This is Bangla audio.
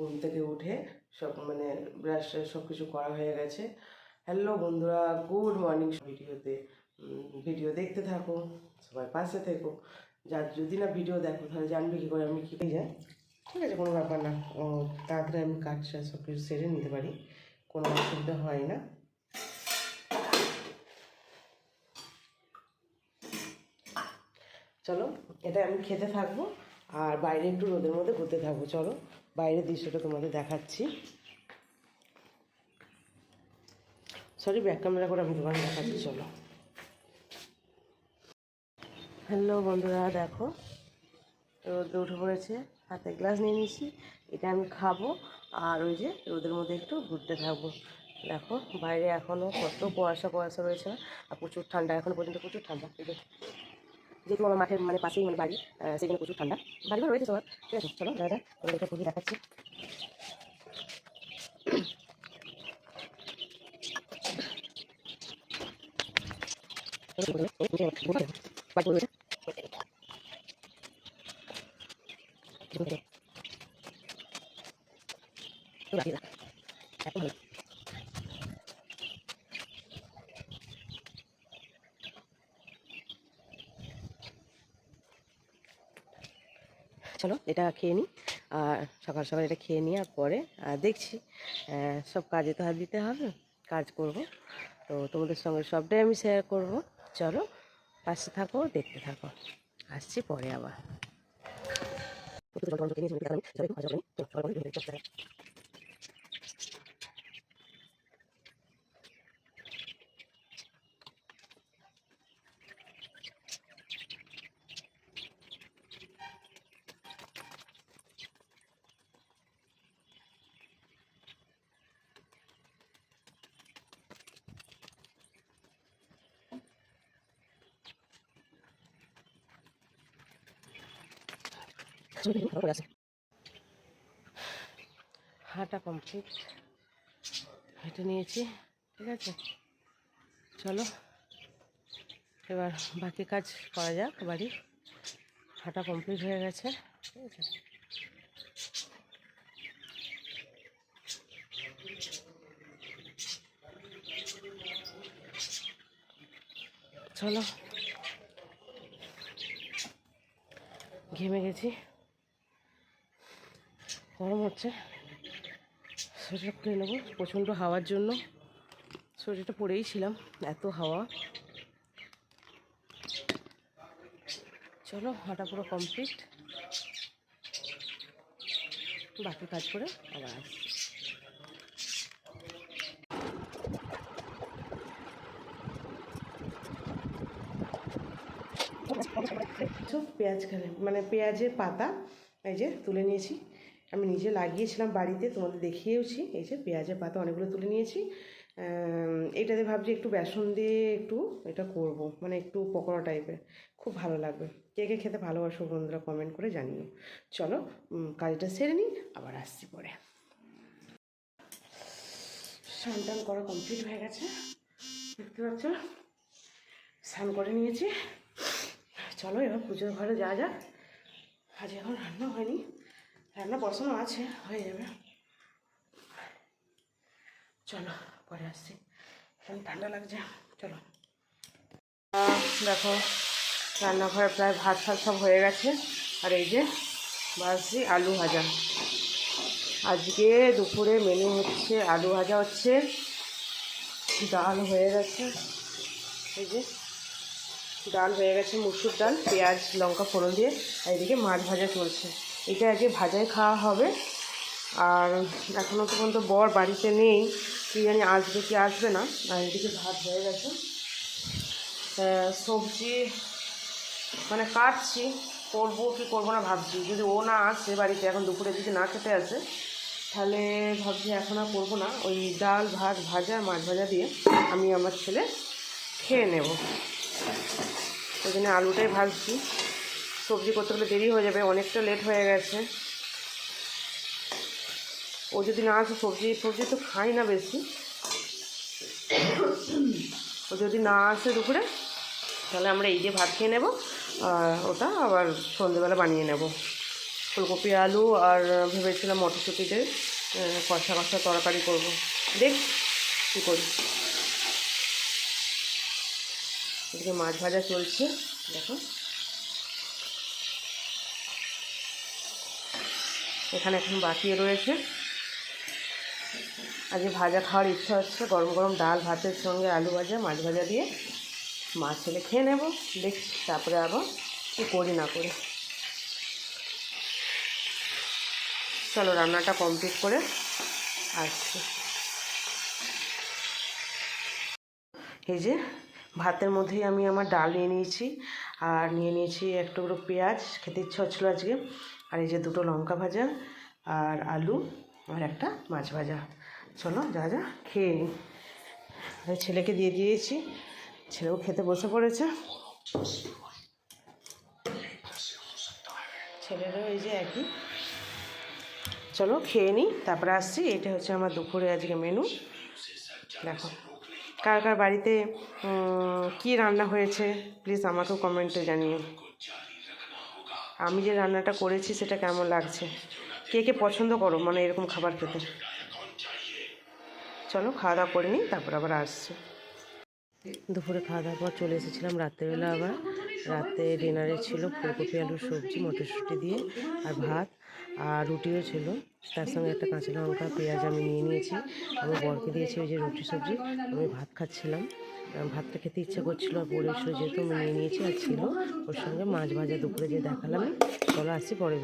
ঘুম থেকে উঠে সব মানে ব্রাশ সব কিছু করা হয়ে গেছে। হ্যালো বন্ধুরা গুড মর্নিং ভিডিওতে ভিডিও দেখতে থাকো সবাই পাশে থেকো। যার যদি না ভিডিও দেখো তাহলে জানবে কী করে আমি কী যাই ঠিক আছে কোনো ব্যাপার না। ও, তাড়াতাড়ি আমি কাজটা সব কিছু সেরে নিতে পারি। কোনো অসুবিধা হয় না। চলো এটা আমি খেতে থাকব। আর বাইরে একটু রোদের মধ্যে ঘুরতে থাকব চলো। বাইরের দৃশ্যটা তোমাদের দেখাচ্ছি। সরি ব্যাক ক্যামেরা করে আমি তোমাকে দেখাচ্ছি, চলো। হ্যালো বন্ধুরা, দেখো, রোদে উঠে পড়েছে, হাতে গ্লাস নিয়ে নিয়েছি, এটা আমি খাব, আর ওই যে রোদের মধ্যে একটু ঘুরতে থাকব। দেখো, বাইরে এখনও কত কুয়াশা কুয়াশা রয়েছে আর প্রচুর ঠান্ডা, এখনও পর্যন্ত প্রচুর ঠান্ডা। যেহেতু আমার মাঠের মানে পাশেই মানে বাড়ি জন্য প্রচুর ঠান্ডা। বাড়িঘর রয়েছে সবার ঠিক আছে, চলো, দাদা, তোমাদের এটা খুবই দেখাচ্ছি। বাড়ি রয়েছে এখন ভালো চলো, এটা খেয়ে নিই আর সকাল সকাল এটা খেয়ে নিই আর পরে দেখছি সব কাজে তো হাত দিতে হবে, কাজ করব। তো তোমাদের সঙ্গে সবটাই আমি শেয়ার করব। চলো, পাশে থাকো, দেখতে থাকো। আসছি পরে আবার। হাঁটা কমপ্লিট। হেঁটে নিয়েছি, ঠিক আছে? চলো, এবার বাকি কাজ করা যাক বাড়ির হাঁটা কমপ্লিট হয়ে গেছে, ঠিক আছে? চলো। ঘেমে গেছি। গরম হচ্ছে। সোয়েটার খুলে নেব। প্রচণ্ড হাওয়ার জন্য সোয়েটারটা পরেই ছিলাম, এত হাওয়া। চলো, হাঁটা পুরো কমপ্লিট বাকি কাজ করে আবার আসছি। পেঁয়াজ মানে পেঁয়াজের পাতা এই যে তুলে নিয়েছি। আমি নিজে লাগিয়েছিলাম বাড়িতে, তোমাদের দেখিয়েওছি। এই যে পেঁয়াজের পাতা অনেকগুলো তুলে নিয়েছি। এটাতে ভাবছি একটু বেসন দিয়ে একটু এটা করব মানে একটু পকোড়া টাইপের। খুব ভালো লাগবে। কে কে খেতে ভালোবাসো বন্ধুরা কমেন্ট করে জানিও। চলো কাজটা সেরে নিই, আবার আসছি পরে। স্নান টান করা কমপ্লিট হয়ে গেছে। দেখতে পাচ্ছ? স্নান করে নিয়েছি। চলো, এবার পুজোর ঘরে যা যাক। আজ এখন রান্না হয়নি। রান্না বসানো আছে, হয়ে যাবে। চলো, পরে আসছি। এখন ঠান্ডা লাগছে, চলো। দেখো, রান্নাঘরে প্রায় ভাত ফাত সব হয়ে গেছে। আর এই যে ভাজছি আলু ভাজা। আজকে দুপুরে মেনু হচ্ছে আলু ভাজা হচ্ছে, ডাল হয়ে গেছে। এই যে, ডাল হয়ে গেছে, মুসুর ডাল, পেঁয়াজ, লঙ্কা, ফোড়ন দিয়ে। আর এদিকে মাছ ভাজা চলছে। এটা আগে ভাজাই খাওয়া হবে। আর এখনও তো পর্যন্ত বর বাড়িতে নেই, কি জানি আসবে কি আসবে না। আর এদিকে ভাত হয়ে গেছে। সবজি মানে কাটছি, করব কি করব না ভাবছি। যদি ও না আসে বাড়িতে, এখন দুপুরে যদি না খেতে আসে, তাহলে ভাবছি এখন আর করব না। ওই ডাল, ভাত, ভাজা, মাছ ভাজা দিয়ে আমি আমার ছেলে খেয়ে নেব। ওই জন্য আলুটাই ভাজছি। সবজি করতে গেলে দেরি হয়ে যাবে, অনেকটা লেট হয়ে গেছে। ও যদি না আসে, সবজি সবজি তো খাই না বেশি। ও যদি না আসে দুপুরে, তাহলে আমরা এই যে ভাত খেয়ে নেব, আর ওটা আবার সন্ধেবেলা বানিয়ে নেব। ফুলকপি, আলু আর ভেবেছিলাম মটরশুঁটিতে কষা কষা তরকারি করব। দেখ কী করি। এদিকে মাছ ভাজা চলছে, দেখো। এখানে এখন বাকি রয়েছে। আজকে ভাজা খাওয়ার ইচ্ছা হচ্ছে, গরম গরম ডাল ভাতের সঙ্গে আলু ভাজা, মাছ ভাজা দিয়ে মাছ ছেলে খেয়ে নেব দেখি তারপরে আবার কি করি না করি। চলো রান্নাটা কমপ্লিট করে আসছি। এই যে ভাতের মধ্যেই আমি আমার ডাল নিয়ে নিয়েছি, আর নিয়ে নিয়েছি এক টুকরো পেঁয়াজ, খেতে ইচ্ছা হচ্ছিল আজকে। আর এই যে দুটো লঙ্কা ভাজা আর আলু আর একটা মাছ ভাজা। চলো, যা যা, খেয়ে নিই ছেলেকে দিয়ে দিয়েছি। ছেলেও খেতে বসে পড়েছে। ছেলেরও এই যে একই। চলো, খেয়ে নিই তারপরে আসছি। এটা হচ্ছে আমার দুপুরে আজকে মেনু। দেখো, কার কার বাড়িতে কী রান্না হয়েছে প্লিজ আমাকেও কমেন্টে জানিও। আমি যে রান্নাটা করেছি সেটা কেমন লাগছে? কে কে পছন্দ করো? মানে এরকম খাবার খেতে। চলো, খাওয়া দাওয়া করে নিই, তারপর আবার আসছি। দুপুরে খাওয়া দাওয়ার পর চলে এসেছিলাম রাত্রেবেলা আবার। রাতে ডিনারে ছিল ফুলকপি, আলুর সবজি, মটরশুঁটি দিয়ে আর ভাত। আর রুটিও ছিল। তার সঙ্গে একটা কাঁচা লঙ্কা, পেঁয়াজ আমি নিয়ে নিয়েছি। আমি বরকে দিয়েছি ওই যে রুটি সবজি। আমি ভাত খাচ্ছিলাম। ভাতটা খেতে ইচ্ছা করছিল, আর পড়েছিল যেহেতু আমি নিয়ে নিয়েছি আর ছিল। ওর সঙ্গে মাছ ভাজা দুপুরে যে দেখালাম। চলো আসছি পরে